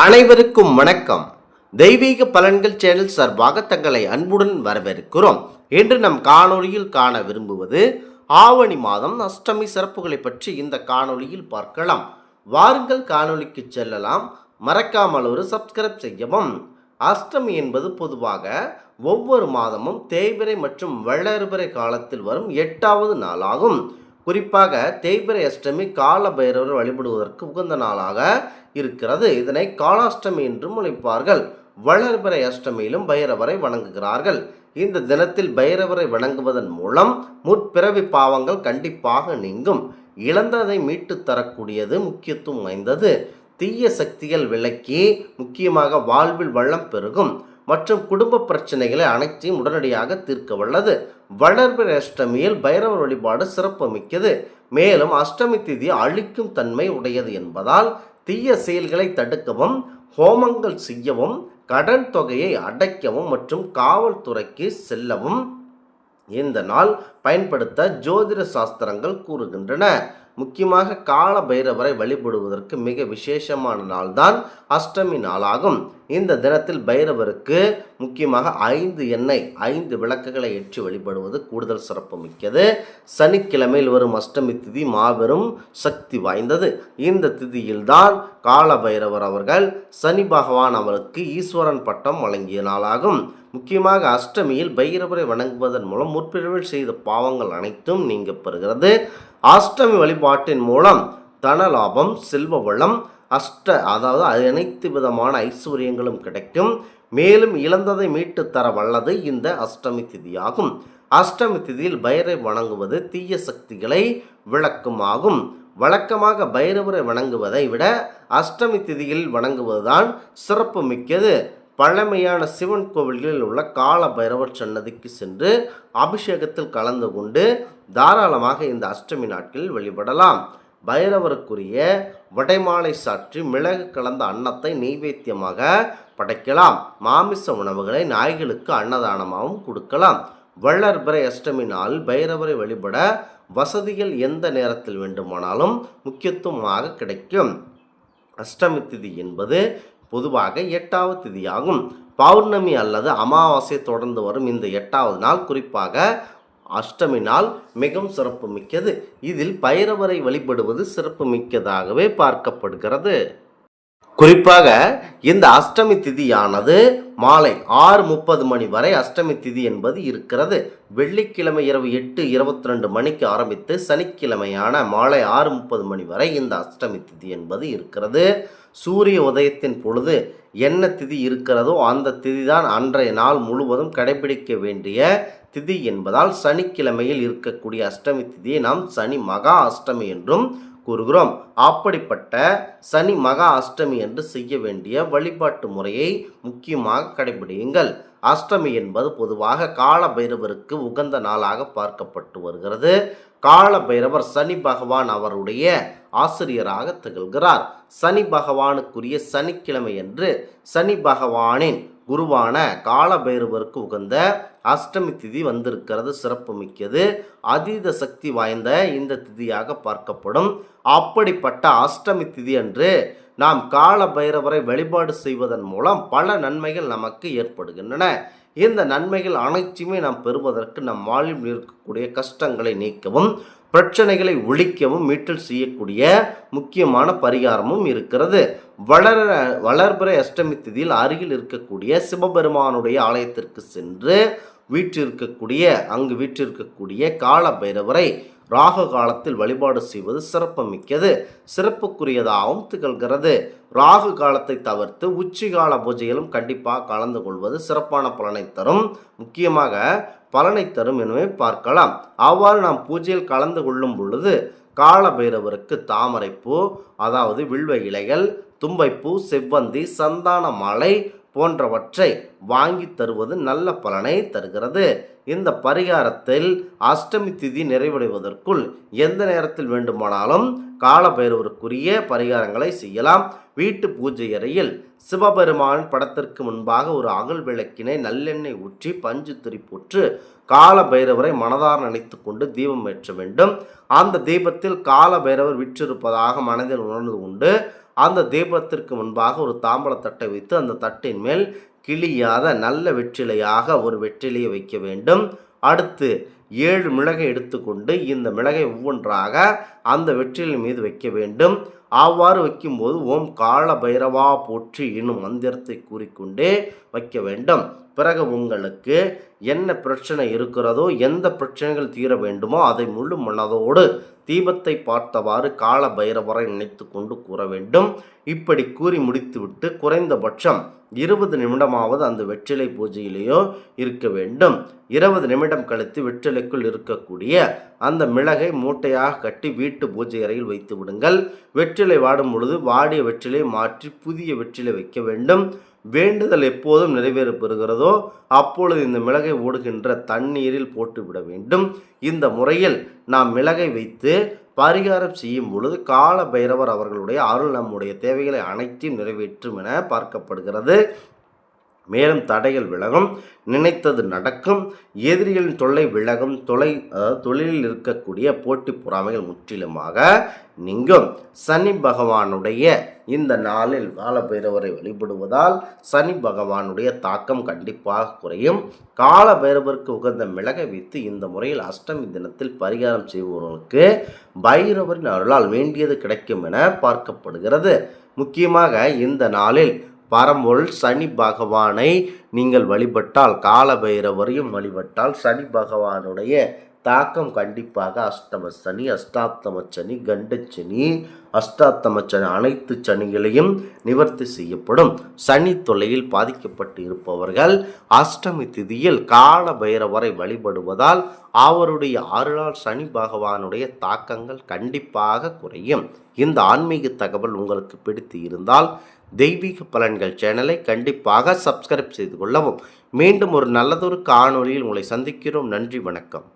அனைவருக்கும் வணக்கம். தெய்வீக பலன்கள் சேனல் சார்பாக தங்களை அன்புடன் வரவேற்கிறோம். இன்று நம் காணொளியில் காண விரும்புவது ஆவணி மாதம் அஷ்டமி சிறப்புகளை பற்றி இந்த காணொளியில் பார்க்கலாம். வாருங்கள் காணொளிக்கு செல்லலாம். மறக்காமல் ஒரு சப்ஸ்கிரைப் செய்யவும். அஷ்டமி என்பது பொதுவாக ஒவ்வொரு மாதமும் தேய்பிறை மற்றும் வெள்ளறுபிறை காலத்தில் வரும் எட்டாவது நாளாகும். குறிப்பாக தேய்பிரை அஷ்டமி கால பைரவர் வழிபடுவதற்கு உகந்த நாளாக இருக்கிறது. இதனை காலாஷ்டமி என்றும் அழைப்பார்கள். வளர்பிறை அஷ்டமியிலும் பைரவரை வணங்குகிறார்கள். இந்த தினத்தில் பைரவரை வணங்குவதன் மூலம் முற்பிறவி பாவங்கள் கண்டிப்பாக நீங்கும். இழந்ததை மீட்டு தரக்கூடியது முக்கியத்துவம் வாய்ந்தது. தீய சக்திகள் விலக்கி முக்கியமாக வாழ்வில் வளம் பெருகும். மற்றும் குடும்ப பிரச்சனைகளை அனைத்தையும் உடனடியாக தீர்க்க வல்லது. வளர்பிறை அஷ்டமியில் பைரவர் வழிபாடு சிறப்புமிக்கது. மேலும் அஷ்டமி திதி அழிக்கும் தன்மை உடையது என்பதால் தீய செயல்களை தடுக்கவும் ஹோமங்கள் செய்யவும் கடன் தொகையை அடைக்கவும் மற்றும் காவல்துறைக்கு செல்லவும் இந்த நாள் பயன்படுத்த ஜோதிட சாஸ்திரங்கள் கூறுகின்றன. முக்கியமாக கால பைரவரை வழிபடுவதற்கு மிக விசேஷமான நாள்தான் அஷ்டமி நாளாகும். இந்த தினத்தில் பைரவருக்கு முக்கியமாக ஐந்து எண்ணெய் ஐந்து விளக்குகளை ஏற்றி வழிபடுவது கூடுதல் சிறப்பு மிக்கது. சனிக்கிழமையில் வரும் அஷ்டமி திதி மாபெரும் சக்தி வாய்ந்தது. இந்த திதியில்தான் கால பைரவர் அவர்கள் சனி பகவான் அவருக்கு ஈஸ்வரன் பட்டம் வழங்கிய நாளாகும். முக்கியமாக அஷ்டமியில் பைரவரை வணங்குவதன் மூலம் முற்பிரிவில் செய்த பாவங்கள் அனைத்தும் நீங்க பெறுகிறது. அஷ்டமி வழிபாட்டின் மூலம் தனலாபம் செல்வ வளம் அஷ்ட அதாவது அனைத்து விதமான ஐஸ்வர்யங்களும் கிடைக்கும். மேலும் இழந்ததை மீட்டு தர வல்லது இந்த அஷ்டமி திதியாகும். அஷ்டமி திதியில் பைரை வணங்குவது தீய சக்திகளை விளக்குமாகும். வழக்கமாக பைரவரை வணங்குவதை விட அஷ்டமி திதியில் வணங்குவதுதான் சிறப்பு மிக்கது பழமையான சிவன் கோவில்களில் உள்ள கால பைரவர் சன்னதிக்கு சென்று அபிஷேகத்தில் கலந்து கொண்டு தாராளமாக இந்த அஷ்டமி நாட்களில் வழிபடலாம். பைரவருக்குரிய வடைமாலை சாற்றி மிளகு கலந்த அன்னத்தை நெய்வேத்தியமாக படைக்கலாம். மாமிச உணவுகளை நாய்களுக்கு அன்னதானமாகவும் கொடுக்கலாம். வள்ளர்பிறை அஷ்டமி நாள் பைரவரை வழிபட வசதிகள் எந்த நேரத்தில் வேண்டுமானாலும் முக்கியத்துவமாக கிடைக்கும். அஷ்டமி திதி என்பது பொதுவாக எட்டாவது திதியாகும். பௌர்ணமி அல்லது அமாவாசை தொடர்ந்து வரும் இந்த எட்டாவது நாள் குறிப்பாக அஷ்டமி நாள் மிகவும் சிறப்பு மிக்கது இதில் பைரவரை வழிபடுவது சிறப்பு மிக்கதாகவே பார்க்கப்படுகிறது. குறிப்பாக இந்த அஷ்டமி திதியானது மாலை ஆறு முப்பது மணி வரை அஷ்டமி திதி என்பது இருக்கிறது. வெள்ளிக்கிழமை இரவு எட்டு இருபத்தி ரெண்டு மணிக்கு ஆரம்பித்து சனிக்கிழமையான மாலை ஆறு முப்பது மணி வரை இந்த அஷ்டமி திதி என்பது இருக்கிறது. சூரிய உதயத்தின் பொழுது என்ன திதி இருக்கிறதோ அந்த திதி தான் அன்றைய நாள் முழுவதும் கடைபிடிக்க வேண்டிய திதி என்பதால் சனிக்கிழமையில் இருக்கக்கூடிய அஷ்டமி திதியை நாம் சனி மகா அஷ்டமி என்றும் கூறுகிறோம். அப்படிப்பட்ட சனி மகா அஷ்டமி என்று செய்ய வேண்டிய வழிபாட்டு முறையை முக்கியமாக கடைபிடியுங்கள். அஷ்டமி என்பது பொதுவாக கால பைரவருக்கு உகந்த நாளாக பார்க்கப்பட்டு வருகிறது. கால பைரவர் சனி பகவான் அவருடைய ஆசிரியராக திகழ்கிறார். சனி பகவானுக்குரிய சனிக்கிழமை என்று சனி பகவானின் குருவான கால பைரவருக்கு உகந்த அஷ்டமி திதி வந்திருக்கிறது சிறப்பு மிக்கது அதீத சக்தி வாய்ந்த இந்த திதியாக பார்க்கப்படும். அப்படிப்பட்ட அஷ்டமி திதி அன்று நாம் கால பைரவரை வழிபாடு செய்வதன் மூலம் பல நன்மைகள் நமக்கு ஏற்படுகின்றன. இந்த நன்மைகள் அனைத்துமே நாம் பெறுவதற்கு நம் வாழ்வில் இருக்கக்கூடிய கஷ்டங்களை நீக்கவும் பிரச்சனைகளை ஒழிக்கவும் மீட்டல் செய்யக்கூடிய முக்கியமான பரிகாரமும் இருக்கிறது. வளர வளர்பிற அஷ்டமி திதியில் அருகில் இருக்கக்கூடிய சிவபெருமானுடைய ஆலயத்திற்கு சென்று வீற்றிருக்கக்கூடிய அங்கு வீற்றிருக்கக்கூடிய கால பைரவரை ராகு காலத்தில் வழிபாடு செய்வது சிறப்பு மிக்கது சிறப்புக்குரியதாகவும் திகழ்கிறது. ராகு காலத்தை தவிர்த்து உச்சிகால பூஜையிலும் கண்டிப்பாக கலந்து கொள்வது சிறப்பான பலனை தரும். முக்கியமாக பலனை தரும் எனவே பார்க்கலாம். அவ்வாறு நாம் பூஜையில் கலந்து கொள்ளும் பொழுது கால பைரவருக்கு தாமரைப்பூ அதாவது வில்வ இலைகள் தும்பைப்பூ செவ்வந்தி சந்தான மாலை போன்றவற்றை வாங்கி தருவது நல்ல பலனை தருகிறது. இந்த பரிகாரத்தில் அஷ்டமி திதி நிறைவடைவதற்குள் எந்த நேரத்தில் வேண்டுமானாலும் காலபைரவருக்குரிய பரிகாரங்களை செய்யலாம். வீட்டு பூஜை அறையில் சிவபெருமான் படத்திற்கு முன்பாக ஒரு அகல் விளக்கினை நல்லெண்ணெய் ஊற்றி பஞ்சு திரிப்பூற்று கால பைரவரை மனதார் நினைத்து கொண்டு தீபம் ஏற்ற வேண்டும். அந்த தீபத்தில் கால பைரவர் விற்றிருப்பதாக மனதில் உணர்ந்து கொண்டு அந்த தீபத்திற்கு முன்பாக ஒரு தாம்பழ தட்டை வைத்து அந்த தட்டின் மேல் கிளியாத நல்ல வெற்றிலையாக ஒரு வெற்றிலையை வைக்க வேண்டும். அடுத்து ஏழு மிளகை எடுத்துக்கொண்டு இந்த மிளகை ஒவ்வொன்றாக அந்த வெற்றிலை மீது வைக்க வேண்டும். அவ்வாறு வைக்கும்போது ஓம் கால பைரவா போற்றி என்னும் மந்திரத்தை கூறிக்கொண்டே வைக்க வேண்டும். பிறகு உங்களுக்கு என்ன பிரச்சனை இருக்கிறதோ எந்த பிரச்சனைகள் தீர வேண்டுமோ அதை முழு மனதோடு தீபத்தை பார்த்தவாறு கால பைரவரை நினைத்து கொண்டு கூற வேண்டும். இப்படி கூறி முடித்துவிட்டு குறைந்தபட்சம் இருபது நிமிடமாவது அந்த வெற்றிலை பூஜையிலேயோ இருக்க வேண்டும். இருபது நிமிடம் கழித்து வெற்றிலைக்குள் இருக்கக்கூடிய அந்த மிளகை மூட்டையாக கட்டி வீட்டு பூஜை அறையில் வைத்து விடுங்கள். வெற்றிலை வாடும் பொழுது வாடிய வெற்றிலை மாற்றி புதிய வெற்றிலை வைக்க வேண்டும். வேண்டுதல் எப்போதும் நிறைவேற பெறுகிறதோ அப்பொழுது இந்த மிளகை ஓடுகின்ற தண்ணீரில் போட்டுவிட வேண்டும். இந்த முறையில் நாம் மிளகை வைத்து பரிகாரம் செய்யும் பொழுது கால பைரவர் அவர்களுடைய அருள் நம்முடைய தேவைகளை அனைத்தையும் நிறைவேற்றும் என பார்க்கப்படுகிறது. மேலும் தடைகள் விலகும் நினைத்தது நடக்கும் எதிரிகளின் தொல்லை விலகும் தொலை அதாவது தொழிலில் இருக்கக்கூடிய போட்டி பொறாமைகள் முற்றிலுமாக நீங்கும். சனி பகவானுடைய இந்த நாளில் காலபைரவரை வழிபடுவதால் சனி பகவானுடைய தாக்கம் கண்டிப்பாக குறையும். கால பைரவருக்கு உகந்த மிளகை வைத்து இந்த முறையில் அஷ்டமி தினத்தில் பரிகாரம் செய்பவர்களுக்கு பைரவரின் அருளால் வேண்டியது கிடைக்கும் என பார்க்கப்படுகிறது. முக்கியமாக இந்த நாளில் பரம்பொருள் சனி பகவானை நீங்கள் வழிபட்டால் கால பைரவரையும் வழிபட்டால் சனி பகவானுடைய தாக்கம் கண்டிப்பாக அஷ்டம சனி அஷ்டாத்தம சனி கண்டச்சனி அஷ்டாத்தம சனி அனைத்து சனிகளையும் நிவர்த்தி செய்யப்படும். சனி தொலையில் பாதிக்கப்பட்டு இருப்பவர்கள் அஷ்டமி திதியில் கால பைரவரை வழிபடுவதால் அவருடைய அருளால் சனி பகவானுடைய தாக்கங்கள் கண்டிப்பாக குறையும். இந்த ஆன்மீக தகவல் உங்களுக்கு பிடித்து இருந்தால் தெய்வீக பலன்கள் சேனலை கண்டிப்பாக சப்ஸ்கிரைப் செய்து கொள்ளவும். மீண்டும் ஒரு நல்லதொரு காணொலியில் உங்களை சந்திக்கிறோம். நன்றி வணக்கம்.